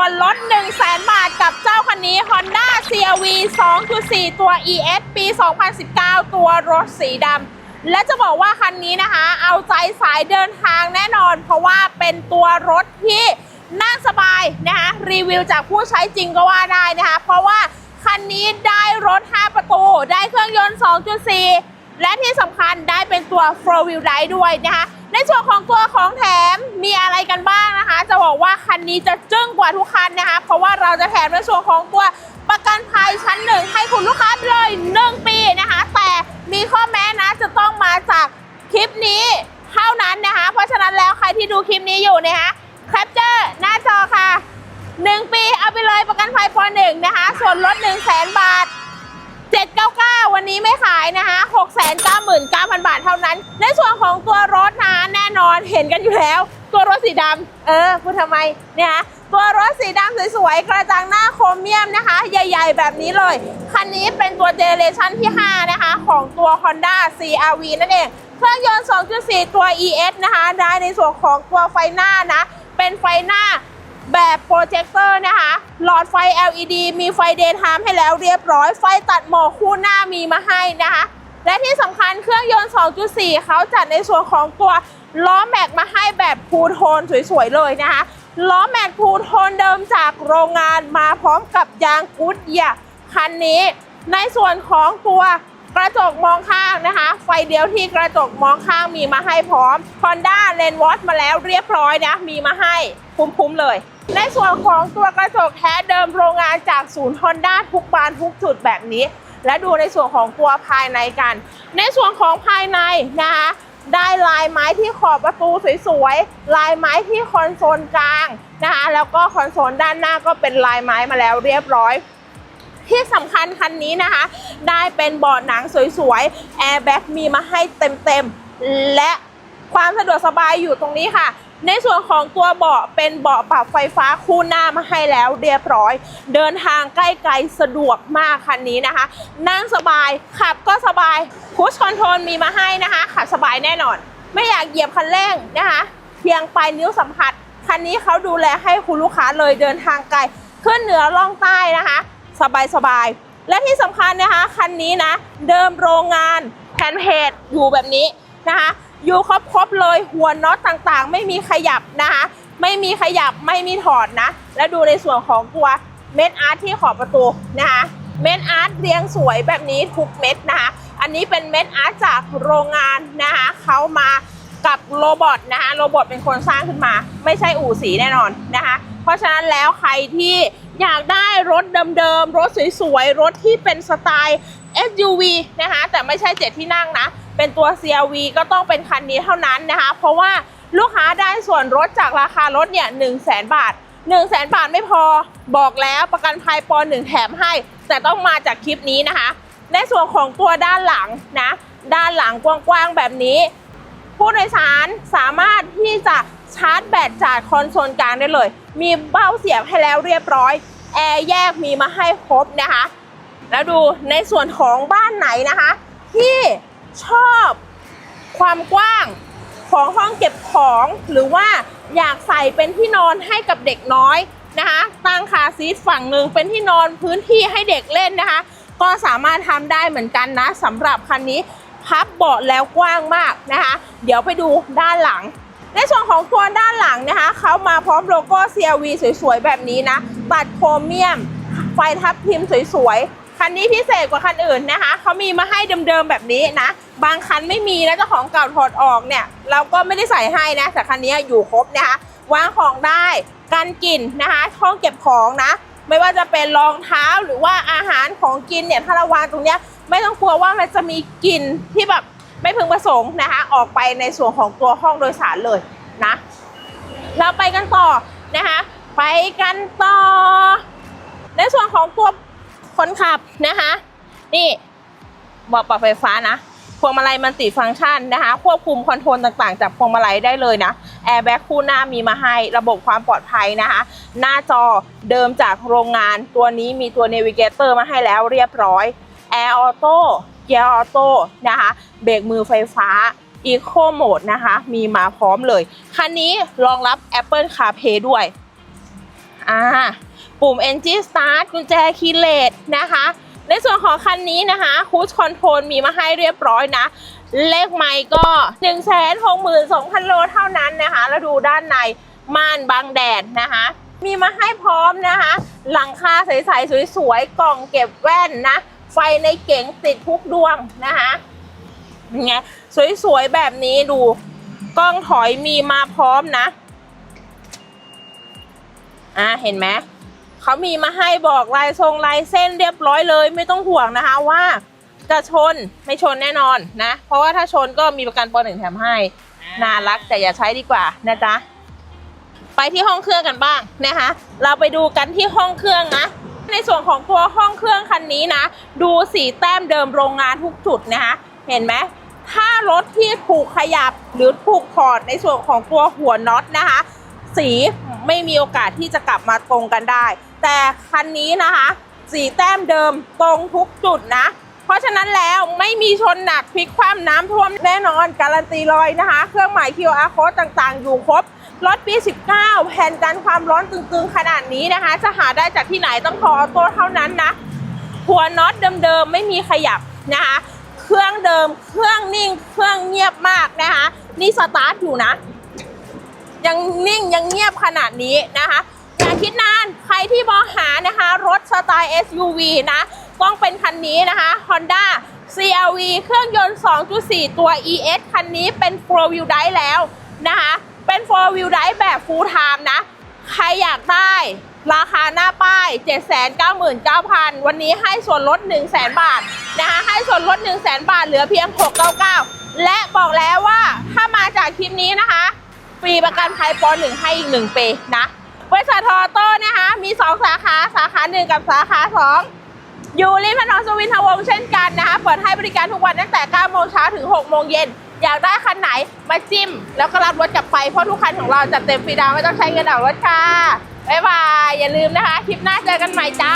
ส่วนลด1 0 0 0 0แบาทกับเจ้าคันนี้ Honda CRV 2.4 ตัว ES ปี 2019 ตัวรถสีดำและจะบอกว่าคันนี้นะคะ เอาใจสายเดินทางแน่นอน เพราะว่าเป็นตัวรถที่นั่งสบายนะคะรีวิวจากผู้ใช้จริงก็ว่าได้นะคะเพราะว่าคันนี้ได้รถ 5 ประตู ได้เครื่องยนต์ 2.4 และที่สำคัญได้เป็นตัว4 wheel drive ด้วยนะคะในส่วนของตัวของแถมมีอะไรกันบ้างนะคะ จะบอกว่าคันนี้จะ กว่าทุกคันนะคะ เพราะว่าเราจะแถมในส่วนของตัวประกันภัยชั้นหนึ่งให้คุณลูกค้าเลย 1 ปีนะคะ แต่มีข้อแม้นะจะต้องมาจากคลิปนี้เท่านั้นนะคะ เพราะฉะนั้นแล้วใครที่ดูคลิปนี้อยู่นะคะแคปเจอร์หน้าจอค่ะ 1 ปีเอาไปเลยประกันภัยปหนึ่งนะคะ ส่วนลด 1 0 0 0 0แสนบาท 799 วันนี้ไม่ขายนะคะ699,000 บาทเท่านั้น ในส่วนของตัวรถนะแน่นอนเห็นกันอยู่แล้ว ตัวรถสีดำเออพูดทำไมเนี่ยนะ ตัวรถสีดำสวยๆกระจังหน้าโครเมียมนะคะ ใหญ่ ๆ แบบนี้เลย คันนี้เป็นตัวเจเนเรชันที่ 5 นะคะ ของตัว Honda CRV นั่นเอง เครื่องยนต์ 2.4 ตัว ES นะคะได้ในส่วนของตัวไฟหน้านะ เป็นไฟหน้าแบบโปรเจคเตอร์นะคะ หลอดไฟ LED มีไฟเดย์ไทม์ให้แล้วเรียบร้อย ไฟตัดหมอกคู่หน้ามีมาให้นะคะ และที่สำคัญเครื่องยนต์ 2.4 เขาจัดในส่วนของตัวล้อแม็กมาให้แบบพูโทนสวยๆเลยนะคะ ล้อแม็กพูโทนเดิมจากโรงงานมาพร้อมกับยางกูดเยียคันนี้ ในส่วนของตัวกระจกมองข้างนะคะ ไฟเดียวที่กระจกมองข้างมีมาให้พร้อม Honda l a n e w a t มาแล้วเรียบร้อยนะ มีมาให้คุ้มๆเลย ในส่วนของตัวกระจกแท้เดิมโรงงานจากศูนย์ Honda ทุกบานทุกจุดแบบนี้ และดูในส่วนของตัวภายในกัน ในส่วนของภายในนะคะ ได้ลายไม้ที่ขอบประตูสวยๆ ลายไม้ที่คอนโซลกลางนะคะแล้วก็คอนโซลด้านหน้าก็เป็นลายไม้มาแล้วเรียบร้อย ที่สำคัญคันนี้นะคะ ได้เป็นเบาะหนังสวยๆแอร์แบ็กมีมาให้เต็มๆ และความสะดวกสบายอยู่ตรงนี้ค่ะ ในส่วนของตัวเบาะเป็นเบาะปรับไฟฟ้าคู่หน้ามาให้แล้วเรียบร้อย เดินทางใกล้ไกลสะดวกมากคันนี้นะคะ นั่งสบายขับก็สบายพุชคอนโทรลมีมาให้นะคะ ขับสบายแน่นอน ไม่อยากเหยียบคันเร่งนะคะ เพียงปลายนิ้วสัมผัส คันนี้เขาดูแลให้คุณลูกค้าเลยเดินทางไกลขึ้นเหนือล่องใต้นะคะ สบายสบายและที่สำคัญนะคะคันนี้นะ เดิมโรงงานแผ่นเพจอยู่แบบนี้นะคะ อยู่ครบครบๆเลยหัวน็อตต่างๆ ไม่มีขยับนะคะไม่มีขยับไม่มีถอดนะ และดูในส่วนของตัวเม็ดอาร์ตที่ขอบประตูนะคะเม็ดอาร์ตเรียงสวยแบบนี้ทุกเม็ดนะคะอันนี้เป็นเม็ดอาร์ตจากโรงงานนะคะเขามากับโรบอทนะคะโรบอทเป็นคนสร้างขึ้นมา ไม่ใช่อู่สีแน่นอนนะคะเพราะฉะนั้นแล้วใครที่อยากได้รถเดิมๆรถสวยๆรถที่เป็นสไตล์ SUV นะคะแต่ไม่ใช่เจ็ดที่นั่งนะ เป็นตัว CRV ก็ต้องเป็นคันนี้เท่านั้นนะคะ เพราะว่าลูกค้าได้ส่วนลดจากราคารถเนี่ย1 0 0 0 0แบาท1 0 0 0 0แบาทไม่พอบอกแล้วประกันภัยปหนึ่งแถมให้ แต่ต้องมาจากคลิปนี้นะคะ ในส่วนของตัวด้านหลังนะ ด้านหลังกว้างๆแบบนี้ ผู้โดยสารสามารถที่จะชาร์จแบตจากคอนโซลกลางได้เลย มีเบ้าเสียบให้แล้วเรียบร้อย แอร์แยกมีมาให้ครบนะคะ แล้วดูในส่วนของบ้านไหนนะคะ ที่ ชอบความกว้างของห้องเก็บของหรือว่าอยากใส่เป็นที่นอนให้กับเด็กน้อยนะคะตั้งคาซีทฝั่งหนึ่งเป็นที่นอนพื้นที่ให้เด็กเล่นนะคะ ก็สามารถทำได้เหมือนกันนะสำหรับคันนี้พับเบาะแล้วกว้างมากนะคะ เดี๋ยวไปดูด้านหลัง ในส่วนของตัวด้านหลังนะคะเขามาพร้อมโลโก้ CRV สวยๆ แบบนี้นะตัดโครเมียม ไฟทับทิมสวยๆ คันนี้พิเศษกว่าคันอื่นนะคะเขามีมาให้เดิมๆแบบนี้นะ บางคันไม่มีนะเจ้าของเก่าถอดออกเนี่ย เราก็ไม่ได้ใส่ให้นะแต่คันนี้อยู่ครบนะคะวางของได้กันกลิ่นนะคะช่องเก็บของนะ ไม่ว่าจะเป็นรองเท้าหรือว่าอาหารของกินเนี่ยถ้าเราวางตรงเนี้ยไม่ต้องกลัวว่ามันจะมีกลิ่นที่แบบไม่พึงประสงค์นะคะออกไปในส่วนของตัวห้องโดยสารเลยนะ เราไปกันต่อนะคะไปกันต่อ ในส่วนของตัวคนขับนะคะ นี่บอกปรับไฟฟ้านะ พวงมาลัยมันติฟังก์ชันนะคะ ควบคุมคอนโทรลต่างๆ จากพวงมาลัยได้เลยนะแอร์แบ็กคู่หน้ามีมาให้ระบบความปลอดภัยนะคะ หน้าจอเดิมจากโรงงานตัวนี้มีตัวเนวิเกเตอร์มาให้แล้วเรียบร้อยแอร์ออโต้เกียร์ออโต้นะคะเบรกมือไฟฟ้า Eco Mode นะคะ มีมาพร้อมเลย คันนี้รองรับ Apple CarPlay ด้วยอ่าปุ่ม Engine Start กุญแจคีย์เลสนะคะ ในส่วนของคันนี้นะคะ Cruise Control มีมาให้เรียบร้อยนะ เลขไมค์ก็ 162,000 โลเท่านั้นนะคะ แล้วดูด้านในม่านบังแดดนะคะ มีมาให้พร้อมนะคะ หลังคาใสๆสวยๆ กล่องเก็บแว่นนะ ไฟในเก๋งติดทุกดวงนะคะเป็นไงสวยๆ แบบนี้ดูกล้องถอยมีมาพร้อมนะ อ่าเห็นไหม เขามีมาให้บอกลายทรงลายเส้นเรียบร้อยเลย ไม่ต้องห่วงนะคะว่าจะชนไม่ชนแน่นอนนะ เพราะว่าถ้าชนก็มีประกันปหนึ่งแถมให้น่ารักแต่อย่าใช้ดีกว่านะจ๊ะไปที่ห้องเครื่องกันบ้างนะคะ เราไปดูกันที่ห้องเครื่องนะ ในส่วนของตัวห้องเครื่องคันนี้นะ ดูสีแต้มเดิมโรงงานทุกจุดนะคะเห็นไหมถ้ารถที่ถูกขยับหรือถูกถอดในส่วนของตัวหัวน็อตนะคะ สี ไม่มีโอกาสที่จะกลับมาตรงกันได้ แต่คันนี้นะคะสีแต้มเดิมตรงทุกจุดนะ เพราะฉะนั้นแล้วไม่มีชนหนักพลิกคว่ำน้ำท่วมแน่นอน การันตีเลยนะคะ เครื่องหมาย QR code ต่างๆ อยู่ครบรถปี 19 แผ่นกันความร้อนตึงๆ ขนาดนี้นะคะ จะหาได้จากที่ไหนต้องคออโต้เท่านั้นนะหัวน็อตเดิมๆ ไม่มีขยับนะคะ เครื่องเดิม เครื่องนิ่ง เครื่องเงียบมากนะคะ นี่สตาร์ทอยู่นะ ยังนิ่งยังเงียบขนาดนี้นะคะ อย่าคิดนานใครที่มองหานะคะ รถสไตล์ SUV นะต้องเป็นคันนี้นะคะ Honda CRV เครื่องยนต์ 2.4 ตัว ES คันนี้เป็น4 wheel drive แล้วนะคะ เป็น4 wheel drive แบบ full time นะ ใครอยากได้ราคาหน้าป้าย 799,000 วันนี้ให้ส่วนลด 100,000 บาทนะคะ ให้ส่วนลด 100,000 บาท เหลือเพียง 699 และบอกแล้วว่าถ้ามาจากคลิปนี้นะคะ ฟรีประกันภัยปหนึ่งให้อีก1ปีนะบริษัททอโต้นะคะ มี2สาขาสาขา1กับสาขา2อยู่ริมถนนสุวินทวงศ์เช่นกันนะคะ เปิดให้บริการทุกวันตั้งแต่9โมงเช้าถึง6โมงเย็นอยากได้คันไหนมาจิ้ม แล้วก็รับรถกลับไป เพราะทุกคันของเราจัดเต็มฟรีดาวไม่ต้องใช้เงินออกรถค่ะ บ๊ายบาย อย่าลืมนะคะ คลิปหน้าเจอกันใหม่จ้า